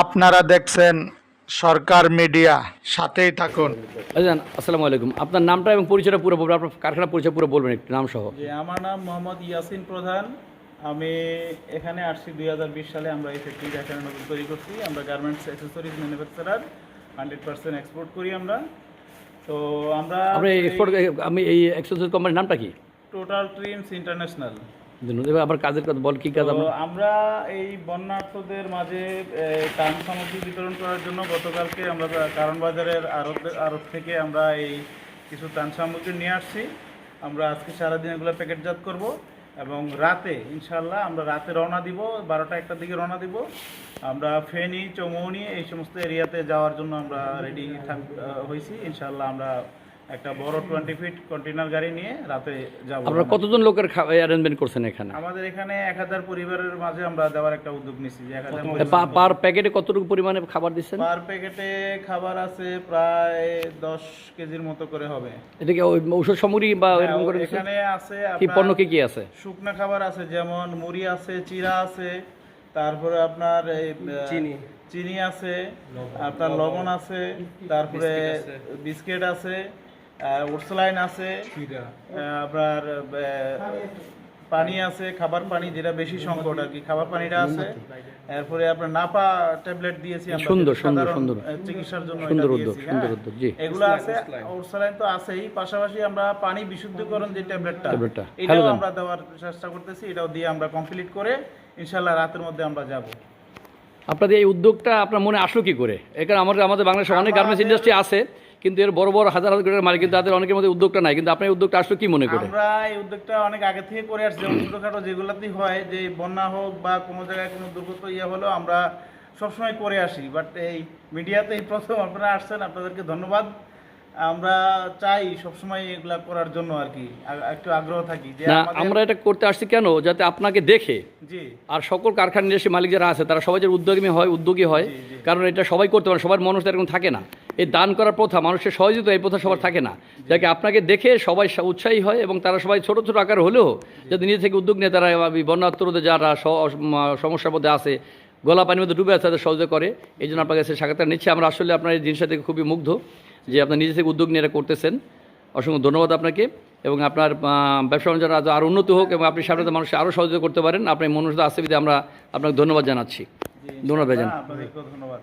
আপনারা দেখছেন সরকার মিডিয়া সাথেই থাকুন। আসসালামু আলাইকুম। আপনার নামটা এবং পরিচয়টা পুরো বলবেন আপনার কারখানা পরিচয় পুরো বলবেন একটু নাম সহ। আমার নাম মোহাম্মদ ইয়াসিন প্রধান। আমি এখানে আসছি দু হাজার বিশ সালে আমরা এই ফ্যাক্টরি এখানে নতুন তৈরি করছি। আমরা garments accessories manufacturer hundred percent export করি আমরা। তো আমরা আপনি এক্সপোর্ট আমি এই এক্সপোর্ট কোম্পানির নামটা কি? টোটাল ট্রিমস ইন্টারন্যাশনাল এবার আবার কাজের কথা বল কি কাজ আমরা? এই বন্যার্থদের মাঝে ত্রাণ সামগ্রী বিতরণ করার জন্য গতকালকে আমরা কারণ বাজারের আড়ত আড়ত থেকে আমরা এই কিছু ত্রাণ সামগ্রী নিয়ে আসছি। আমরা আজকে সারাদিন এগুলো প্যাকেটজাত করব এবং রাতে ইনশাল্লাহ আমরা রাতে রওনা দিব বারোটা একটার দিকে রওনা দিব। আমরা ফেনি চৌমৌনি এই সমস্ত এরিয়াতে যাওয়ার জন্য আমরা রেডি থাক হয়েছি। ইনশাল্লাহ আমরা একটা বড় টোয়েন্টি ফিট কন্টেনার গাড়ি নিয়ে রাতে যাব আপনারা কতজন লোকের অ্যারেঞ্জমেন্ট করছেন এখানে? আমাদের এখানে এক হাজার পরিবারের মাঝে আমরা দেওয়ার একটা উদ্যোগ নিচ্ছি যে এক হাজার পার প্যাকেটে কতটুকু পরিমাণে খাবার দিচ্ছেন? পার প্যাকেটে খাবার আছে প্রায় দশ কেজির মতো করে হবে। এটা কি ঔষধ সামগ্রী বা এরকম করে এখানে আছে কি পণ্য কি কি আছে? শুকনা খাবার আছে যেমন মুড়ি আছে চিরা আছে তারপরে আপনার এই চিনি। চিনি আছে আপনার লবণ আছে তারপরে বিস্কিট আছে উর্সলাইন আছে আপনার পানি আছে খাবার পানি যেটা বেশি সংকট আর কি খাবার পানিটা আছে এরপরে আপনার নাপা ট্যাবলেট দিয়েছি সুন্দর, সুন্দর, সুন্দর। চিকিৎসার জন্য সুন্দর উদ্যোগ, সুন্দর হ্যাঁ। উদ্যোগ, জি। এগুলো আছে ওরসালাইন তো আছেই পাশাপাশি আমরা পানি বিশুদ্ধকরণ যে ট্যাবলেটটা ট্যাবলেটটা। এটাও আমরা দেওয়ার চেষ্টা করতেছি এটাও দিয়ে আমরা কমপ্লিট করে ইনশাল্লাহ রাতের মধ্যে আমরা যাব আপনাদের এই উদ্যোগটা আপনার মনে আসলো কি করে এখানে আমাদের আমাদের বাংলাদেশে অনেক গার্মেন্টস ইন্ডাস্ট্রি আছে কিন্তু এর বড় বড় হাজার হাজার কোটি মালিক কিন্তু তাদের অনেকের মধ্যে উদ্যোগটা নাই। কিন্তু আপনার উদ্যোগটা আসলো কি মনে করে? আমরা এই উদ্যোগটা অনেক আগে থেকে করে আসছি। যেমন ছোটোখাটো যেগুলোতেই হয় যে বন্যা হোক বা কোনো জায়গায় কোনো দুর্ঘটনা ইয়ে হলো আমরা সবসময় করে আসি। বাট এই মিডিয়াতে এই প্রথম আপনারা আসছেন আপনাদেরকে ধন্যবাদ। আমরা চাই সবসময় এগুলা করার জন্য আর কি। একটু আগ্রহ থাকি যে আমরা এটা করতে আসছি কেন? যাতে আপনাকে দেখে জি। আর সকল কারখানা নিজস্ব মালিক যারা আছে তারা সবাই যে উদ্যোগী হয় উদ্যোগী হয়। কারণ এটা সবাই করতে পারে সবার মানুষ তো এরকম থাকে না। এই দান করার প্রথা, মানুষের সহজে তো এই প্রথা সবার থাকে না। যাকে আপনাকে দেখে সবাই উৎসাহী হয় এবং তারা সবাই ছোট ছোট আকার হলেও যাতে নিজে থেকে উদ্যোগ নিয়ে, তারা এই বন্যাত্মরদের যারা সমস্যার মধ্যে আছে, গলা পানির মধ্যে ডুবে আছে, তাদের সহযোগ করে। এই জন্য আপনার কাছে সাক্ষাৎকার নিচ্ছি। আমরা আসলে আপনার এই জিনিসটা থেকে খুবই মুগ্ধ যে আপনার নিজে থেকে উদ্যোগ নিয়ে করতেছেন। অসংখ্য ধন্যবাদ আপনাকে। এবং আপনার ব্যবসা বাণিজ্য আরও উন্নত হোক এবং আপনি সামনে মানুষকে আরও সহযোগিতা করতে পারেন। আপনার মনুষ্য আসতে আমরা আপনাকে ধন্যবাদ জানাচ্ছি। ধন্যবাদ ধন্যবাদ।